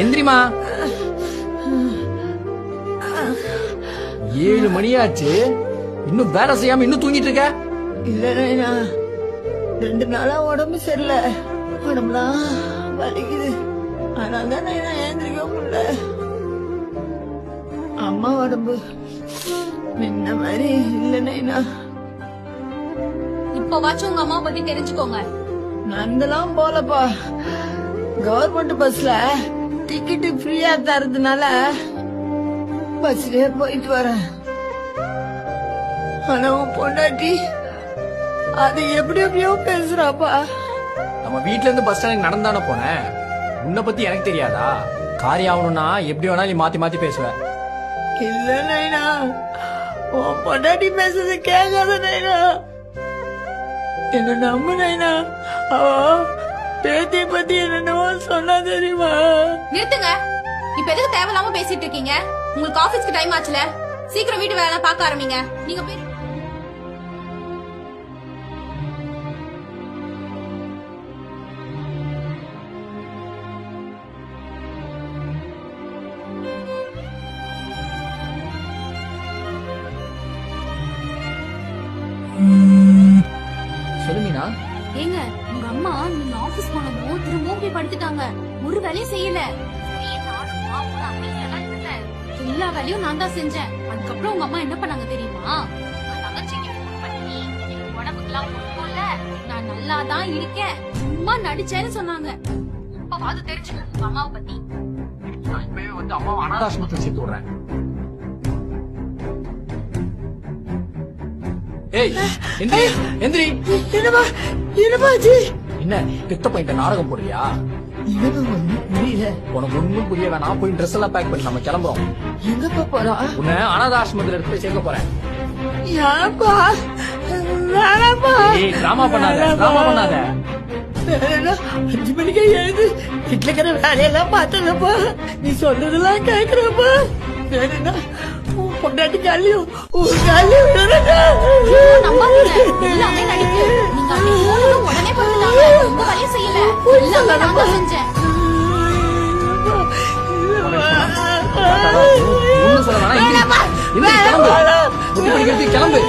எந்திரிமா. ஏழு மணியாச்சு. இன்னும் வேலை செய்யாம இன்னும் தூங்கிட்டு இருக்க? இல்லைண்ணா ரெண்டு நாளா உடம்பு சரியில்லை. உடம்புலாம் வலிக்குது. அதனால தான் நான் ஏந்திரிக்க முடியல. அம்மா உடம்பு முன்ன மாதிரி இல்லைண்ணா இப்போவாச்சும் உங்க அம்மாவை பத்தி தெரிஞ்சுக்கோங்க. நடந்தெல்லாம் போலப்பா. கவர்மெண்ட் பஸ்ல டிக்கெட் ஃப்ரீயா தரதுனால பஸ்லயே போயிட்டு வரேன். ஆனா உன் பொண்டாட்டி அது எப்படி எப்படியோ பேசுறாப்பா. நம்ம வீட்ல இருந்து பஸ் ஸ்டாண்டுக்கு நடந்தானே போனேன். உன்னை பத்தி எனக்கு தெரியாதா? காரியம் ஆகணும்னா எப்படி வேணாலும் நீ மாத்தி மாத்தி பேசுவ. இல்ல நைனா. உன் பொண்டாட்டி பேசுறது கேட்காத நைனா. என்ன நம்பு நைனா. அவ பேத்திய பத்தி என்னென்னவோ சொன்னா தெரியுமா? நிறுத்துங்க. இப்ப எதுக்கு தேவையில்லாம பேசிட்டு இருக்கீங்க? உங்களுக்கு ஆபீஸ்க்கு டைம் ஆச்சுல. சீக்கிரம் வீட்டு வேலை பார்க்க ஆரம்பிங்க. நீங்க போய் சொல்லு மீனா ஏங்க உங்க அம்மா நீங்க ஆபீஸ் போனதும் திரும்பவும் போய் படுத்துட்டாங்க. ஒரு வேலையும் செய்யல. எல்லா வேலையும் நான் தான் செஞ்சேன். அதுக்கப்புறம் உங்க அம்மா என்ன பண்ணாங்க தெரியுமா? உங்க தங்கச்சிக்கு phone பண்ணி, "எனக்கு உடம்புக்கெல்லாம் ஒண்ணும் இல்ல. நான் நல்லா தான் இருக்கேன். சும்மா நடிச்சேன்னு சொன்னாங்க. அப்பவாது தெரிஞ்சுக்க உங்க அம்மாவை பத்தி. நான் இப்பவே வந்து அம்மாவை அனாதாசிரமத்தில் சேர்த்து விடுறேன். ஏய் எந்திரி எந்திரி. என்னப்பா என்னப்பாச்சு என்ன பித்த போயிட்ட நாடகம் போடுறியா? என்னப்பா ஒண்ணும் புரியல. உனக்கு ஒண்ணும் புரிய வேணாம் போய் ட்ரெஸ் எல்லாம் பேக் பண்ணி நம்ம கிளம்புறோம். எங்கப்பா போறா? உன்னை அனாதாசிரமத்தில் எடுத்து போய் சேர்க்க போறேன். யாப்பா வேணாப்பா ஏய் டிராமா பண்ணாத டிராமா பண்ணாத. வேணா, அஞ்சு மணிக்கே எழுது வீட்டுல இருக்கிற வேலையெல்லாம் பார்த்ததப்பா நீ சொல்றதெல்லாம் கேக்குறப்பா வேணும்னா உன் பொண்டாட்டி காலையும் உன் காலையும் விடுறேன்டா. நம்பாதீங்க. எல்லாமே நடிப்பு. நீங்க அன்னைக்கு போனதும் உடனே படுத்துட்டாங்க எந்த வேலையும் செய்யல. எல்லாமே நான் தான் செஞ்சேன். ஒண்ணும் சொல்ல வேணாம். எந்திரி. எந்திரி, கிளம்பு.